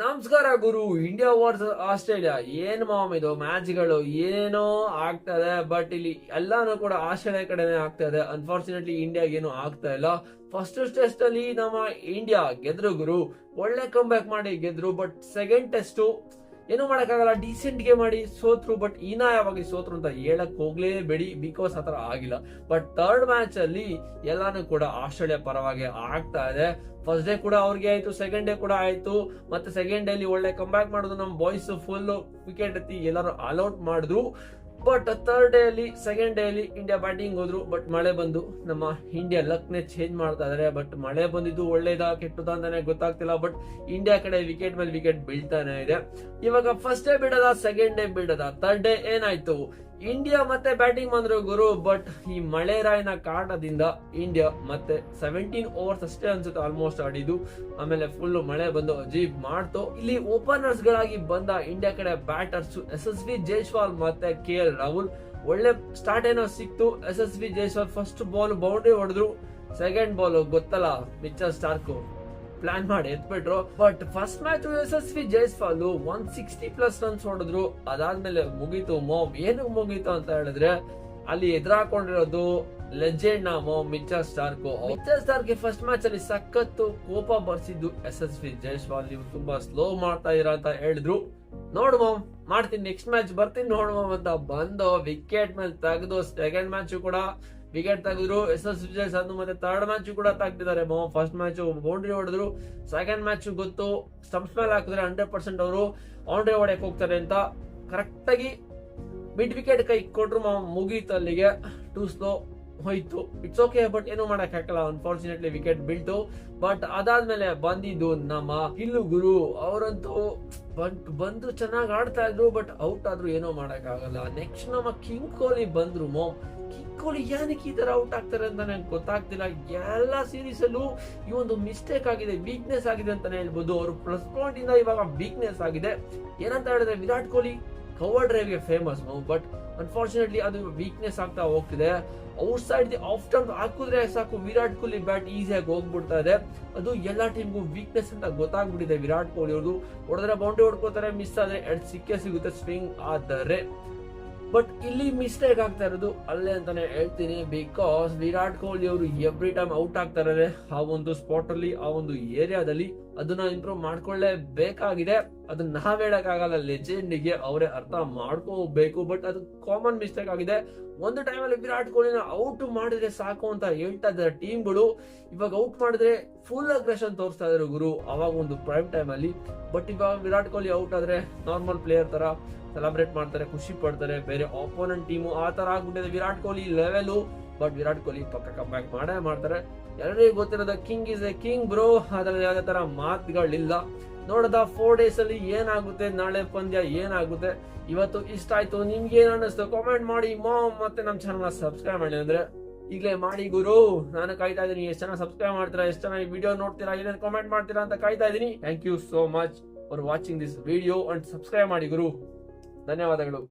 ನಮಸ್ಕಾರ ಗುರು India versus Australia ಏನ್ ಮಾಮ್ ಇದು? ಮ್ಯಾಚ್ಗಳು ಏನೋ ಆಗ್ತದೆ ಬಟ್ ಇಲ್ಲಿ ಎಲ್ಲಾನು ಕೂಡ ಆಸ್ಟ್ರೇಲಿಯಾ ಕಡೆನೆ ಆಗ್ತಾ ಇದೆ. ಅನ್ಫಾರ್ಚುನೇಟ್ಲಿ ಇಂಡಿಯಾಗೆ ಏನು ಆಗ್ತಾ ಇಲ್ಲ. ಫಸ್ಟ್ ಟೆಸ್ಟ್ ಅಲ್ಲಿ ನಮ್ಮ ಇಂಡಿಯಾ ಗೆದ್ರು ಗುರು. ಒಳ್ಳೆ ಕಂಬ್ಯಾಕ್ ಮಾಡಿ ಗೆದ್ರು ಬಟ್ ಸೆಕೆಂಡ್ ಟೆಸ್ಟ್ ಏನು ಮಾಡೋಕ್ಕಾಗಲ್ಲ ಡೀಸೆಂಟ್ಗೆ ಮಾಡಿ ಸೋತ್ರು ಬಟ್ ಯಾವಾಗ ಸೋತ್ರು ಅಂತ ಹೇಳಕ್ ಹೋಗ್ಲೇಬೇಡಿ ಬಿಕಾಸ್ ಆತರ ಆಗಿಲ್ಲ. ಬಟ್ ಥರ್ಡ್ ಮ್ಯಾಚ್ ಅಲ್ಲಿ ಎಲ್ಲಾನು ಕೂಡ ಆಸ್ಟ್ರೇಲಿಯಾ ಪರವಾಗಿ ಆಗ್ತಾ ಇದೆ. ಫಸ್ಟ್ ಡೇ ಕೂಡ ಅವ್ರಿಗೆ ಆಯ್ತು ಸೆಕೆಂಡ್ ಡೇ ಕೂಡ ಆಯ್ತು. ಮತ್ತೆ ಸೆಕೆಂಡ್ ಡೇ ಅಲ್ಲಿ ಒಳ್ಳೆ ಕಂಬ್ಯಾಕ್ ಮಾಡೋದು ನಮ್ಮ ಬಾಯ್ಸ್ ಫುಲ್ ವಿಕೆಟ್ ಎತ್ತಿ ಎಲ್ಲರೂ ಅಲೌಟ್ ಮಾಡಿದ್ರು. ಬಟ್ ಥರ್ಡ್ ಡೇ ಅಲ್ಲಿ ಸೆಕೆಂಡ್ ಡೇ ಅಲ್ಲಿ ಇಂಡಿಯಾ ಬ್ಯಾಟಿಂಗ್ ಹೋದ್ರು ಬಟ್ ಮಳೆ ಬಂದು, ನಮ್ಮ ಇಂಡಿಯಾ ಲಕ್ ನೇ ಚೇಂಜ್ ಮಾಡ್ತಾ ಇದಾರೆ ಬಟ್ ಮಳೆ ಬಂದಿದ್ದು ಒಳ್ಳೇದಾ, ಕೆಟ್ಟದ ಅಂತಾನೆ ಗೊತ್ತಾಗ್ತಿಲ್ಲ ಬಟ್ ಇಂಡಿಯಾ ಕಡೆ ವಿಕೆಟ್ ಮೇಲೆ ವಿಕೆಟ್ ಬೀಳ್ತಾನೆ ಇದೆ. ಇವಾಗ ಫಸ್ಟ್ ಡೇ ಬಿಡದ ಸೆಕೆಂಡ್ ಡೇ ಬಿಡದ ಥರ್ಡ್ ಡೇ ಏನಾಯ್ತು? ಇಂಡಿಯಾ ಮತ್ತೆ ಬ್ಯಾಟಿಂಗ್ ಬಂದ್ರು ಗುರು ಬಟ್ ಈ ಮಳೆ ರಾಯನ ಕಾಟದಿಂದ ಇಂಡಿಯಾ ಮತ್ತೆ ಸೆವೆಂಟೀನ್ ಓವರ್ಸ್ ಅಷ್ಟೇ ಅನ್ಸುತ್ತೆ ಆಲ್ಮೋಸ್ಟ್ ಆಡಿದ್ದು. ಆಮೇಲೆ ಫುಲ್ ಮಳೆ ಬಂದು ಅಜೀಬ್ ಮಾಡ್ತು. ಇಲ್ಲಿ ಓಪನರ್ಸ್ ಗಳಾಗಿ ಬಂದ ಇಂಡಿಯಾ ಕಡೆ batters S S V Jaiswal ಮತ್ತೆ ಕೆ ಎಲ್ ರಾಹುಲ್. ಒಳ್ಳೆ ಸ್ಟಾರ್ಟ್ ಏನೋ ಸಿಕ್ತು, S S V Jaiswal first ball boundary ಹೊಡೆದ್ರು. ಸೆಕೆಂಡ್ ಬಾಲ್ ಗೊತ್ತಲ್ಲ ಮಿಚ್ಚರ್ ಸ್ಟಾರ್ಕು ಪ್ಲಾನ್ ಮಾಡಿ ಎತ್ಬಿಟ್ರು. But first match Yashasvi Jaiswal one sixty plus runs ಹೊಡೆದ್ರು. ಅದಾದ್ಮೇಲೆ ಮುಗೀತು. ಮೋಮ್ ಏನು ಮುಗೀತು ಅಂತ ಹೇಳಿದ್ರೆ, ಅಲ್ಲಿ ಎದುರಾಕೊಂಡಿರೋದು legend ನಾಮೋ Mitchell Starc Mitchell Starc first match ಅಲ್ಲಿ ಸಖತ್ತು ಕೋಪ ಬರ್ಸಿದ್ದು ಎಸ್ ಎಸ್ ಜೈಸ್ವಾಲ್ ನೀವು ತುಂಬಾ ಸ್ಲೋ ಮಾಡ್ತಾ ಇರ ಅಂತ ಹೇಳಿದ್ರು. ನೋಡು ಮೋಮ್, ಮಾಡ್ತೀನಿ ನೆಕ್ಸ್ಟ್ ಮ್ಯಾಚ್ ಬರ್ತೀನಿ, ನೋಡು ಮಾಮ್ ಅಂತ ಬಂದು ವಿಕೆಟ್ ಮೇಲೆ ತೆಗೆದು ಸೆಕೆಂಡ್ ಮ್ಯಾಚ್ ಕೂಡ ವಿಕೆಟ್ ತೆಗೆದ್ರು ಎಸ್ ಎಸ್ ವಿಜಯ್ ಸಂಧು ಮತ್ತೆ ಥರ್ಡ್ ಮ್ಯಾಚ್ ಕೂಡ ತೆಗ್ದಿದ್ದಾರೆ ಮಾಮ್ ಫಸ್ಟ್ ಮ್ಯಾಚ್ ಬೌಂಡ್ರಿ ಹೊಡೆದ್ರು ಸೆಕೆಂಡ್ ಮ್ಯಾಚ್ ಗೊತ್ತು ಸ್ಟಂಪ್ಸ್ ಮೇಲೆ ಹಾಕಿದ್ರೆ ಹಂಡ್ರೆಡ್ ಪರ್ಸೆಂಟ್ ಅವರು ಬೌಂಡ್ರಿ ಹೊಡೆಯಕ್ಕೆ ಹೋಗ್ತಾರೆ ಅಂತ ಕರೆಕ್ಟ್ ಆಗಿ ಮಿಡ್ ವಿಕೆಟ್ ಕೈ ಕೊಟ್ರು ಮುಗೀತು ಅಲ್ಲಿಗೆ. ಟೂ ಸ್ಲೋ ಹೋಯ್ತು. ಇಟ್ಸ್ ಓಕೆ ಬಟ್ ಏನು ಮಾಡಕ್ ಹಾಕಲ್ಲ. Unfortunately wicket ಬೀಳ್ತು. ಬಟ್ ಅದಾದ್ಮೇಲೆ ಬಂದಿದ್ದು ನಮ್ಮ ಇಲ್ಲು ಗುರು. ಅವರಂತೂ ಬಂದ್, ಬಂದು ಚೆನ್ನಾಗಿ ಆಡ್ತಾ ಇದ್ರು ಬಟ್ ಔಟ್ ಆದ್ರೂ ಏನೋ ಮಾಡಕ್ ಆಗಲ್ಲ. ನೆಕ್ಸ್ಟ್ ನಮ್ಮ ಕಿಂಗ್ ಕೊಹ್ಲಿ ಬಂದ್ರು ಮೋ. ಕಿಂಗ್ ಕೊಹ್ಲಿ ಏನಕ್ಕೆ ಈ ಥರ ಔಟ್ ಆಗ್ತಾರೆ ಅಂತ ನನಗೆ ಗೊತ್ತಾಗ್ತಿಲ್ಲ. ಎಲ್ಲ ಸೀರೀಸಲ್ಲೂ ಈ ಒಂದು ಮಿಸ್ಟೇಕ್ ಆಗಿದೆ ವೀಕ್ನೆಸ್ ಆಗಿದೆ ಅಂತಲೇ ಹೇಳ್ಬೋದು. ಅವರು ಪ್ಲಸ್ ಪಾಯಿಂಟಿಂದ ಇವಾಗ ವೀಕ್ನೆಸ್ ಆಗಿದೆ. ಏನಂತ ಹೇಳಿದ್ರೆ ವಿರಾಟ್ ಕೊಹ್ಲಿ ಕವರ್ ಡ್ರೈವ್ಗೆ ಫೇಮಸ್ ಬಟ್ ಅನ್ಫಾರ್ಚುನೇಟ್ಲಿ ಅದು ವೀಕ್ನೆಸ್ ಆಗ್ತಾ ಹೋಗ್ತಿದೆ. Outside the off turn ಹಾಕಿದ್ರೆ ಸಾಕು ವಿರಾಟ್ ಕೊಹ್ಲಿ ಬ್ಯಾಟ್ ಈಸಿಯಾಗಿ ಹೋಗ್ಬಿಡ್ತಾ ಇದೆ. ಅದು ಎಲ್ಲ ಟೀಮ್ಗೂ ವೀಕ್ನೆಸ್ ಅಂತ ಗೊತ್ತಾಗ್ಬಿಟ್ಟಿದೆ ವಿರಾಟ್ ಕೊಹ್ಲಿ ಅವ್ರದ್ದು ಹೊಡೆದ್ರೆ ಬೌಂಡ್ರಿ ಹೊಡ್ಕೋತಾರೆ ಮಿಸ್ ಆದರೆ ಎಡ್ ಸಿಕ್ಕೇ ಸಿಗುತ್ತೆ ಸ್ವಿಂಗ್ ಆದರೆ. ಬಟ್ ಇಲ್ಲಿ ಮಿಸ್ಟೇಕ್ ಆಗ್ತಾ ಇರೋದು ಅಲ್ಲೇ ಅಂತಾನೆ ಹೇಳ್ತೀನಿ ಬಿಕಾಸ್ ವಿರಾಟ್ ಕೊಹ್ಲಿ ಅವರು ಎವ್ರಿ ಟೈಮ್ ಔಟ್ ಆಗ್ತಾ ಇದ್ದಾರೆ ಆ ಒಂದು ಸ್ಪಾಟ್ ಅಲ್ಲಿ, ಆ ಒಂದು ಏರಿಯಾದಲ್ಲಿ ಅದನ್ನ ಇಂಪ್ರೂವ್ ಮಾಡ್ಕೊಳ್ಳೇಬೇಕಾಗಿದೆ. ಅದನ್ನ ನಾವ್ ಹೇಳಕ್ ಆಗಲ್ಲ ಲೆಜೆಂಡ್ಗೆ ಅವರೇ ಅರ್ಥ ಮಾಡ್ಕೋಬೇಕು ಬಟ್ ಅದು ಕಾಮನ್ ಮಿಸ್ಟೇಕ್ ಆಗಿದೆ. ಒಂದು ಟೈಮಲ್ಲಿ ವಿರಾಟ್ ಕೊಹ್ಲಿನ ಔಟ್ ಮಾಡಿದ್ರೆ ಸಾಕು ಅಂತ ಹೇಳ್ತಾ ಇದ್ದಾರೆ ಟೀಮ್ಗಳು ಇವಾಗ ಔಟ್ ಮಾಡಿದ್ರೆ ಫುಲ್ ಅಗ್ರೆಷನ್ ತೋರಿಸ್ತಾ ಇದ್ರು ಗುರು, ಅವಾಗ ಒಂದು ಪ್ರೈಮ್ ಟೈಮ್ ಅಲ್ಲಿ. ಬಟ್ ಇವಾಗ ವಿರಾಟ್ ಕೊಹ್ಲಿ ಔಟ್ ಆದ್ರೆ ನಾರ್ಮಲ್ ಪ್ಲೇಯರ್ ತರ ಸೆಲೆಬ್ರೇಟ್ ಮಾಡ್ತಾರೆ, ಖುಷಿ ಪಡ್ತಾರೆ, ಬೇರೆ ಆಪೋನೆಂಟ್ ಟೀಮು ಆ ತರ ಆಗ್ಬಿಟ್ಟಿದೆ. ವಿರಾಟ್ ಕೊಹ್ಲಿ ಲೆವೆಲು ಬಟ್ ವಿರಾಟ್ ಕೊಹ್ಲಿ ಪಕ್ಕ ಬ್ಯಾಕ್ ಮಾಡೇ ಮಾಡ್ತಾರೆ. ಎಲ್ಲರಿಗೂ ಗೊತ್ತಿರೋದ king is a king bro ಅದರಲ್ಲಿ ಯಾವುದೇ ತರ ಮಾತುಗಳಿಲ್ಲ. ನೋಡದ ಫೋರ್ ಡೇಸ್ ಅಲ್ಲಿ ಏನಾಗುತ್ತೆ, ನಾಳೆ ಪಂದ್ಯ ಏನಾಗುತ್ತೆ? ಇವತ್ತು ಇಷ್ಟ ಆಯ್ತು, ನಿಮ್ಗೆ ಏನ್ ಅನ್ನಿಸ್ತು? ಕಾಮೆಂಟ್ ಮಾಡಿ, ಮಾಮ್ ಮತ್ತೆ ನಮ್ಮ ಚಾನಲ್ ಸಬ್ಸ್ಕ್ರೈಬ್ ಮಾಡಿ ಅಂದ್ರೆ ಈಗಲೇ ಮಾಡಿ ಗುರು. ನಾನು ಕಾಯ್ತಾ ಇದ್ದೀನಿ, ಎಷ್ಟು ಜನ ಸಬ್ಸ್ಕ್ರೈಬ್ ಮಾಡ್ತೀರಾ, ಎಷ್ಟು ಜನ ಈ ವಿಡಿಯೋ ನೋಡ್ತೀರಾ, ಏನೇನು ಕಾಮೆಂಟ್ ಮಾಡ್ತೀರಾ ಅಂತ ಕಾಯ್ತಾ ಇದ್ದೀನಿ. Thank you so much for watching this video and subscribe ಮಾಡಿ ಗುರು. ಧನ್ಯವಾದಗಳು.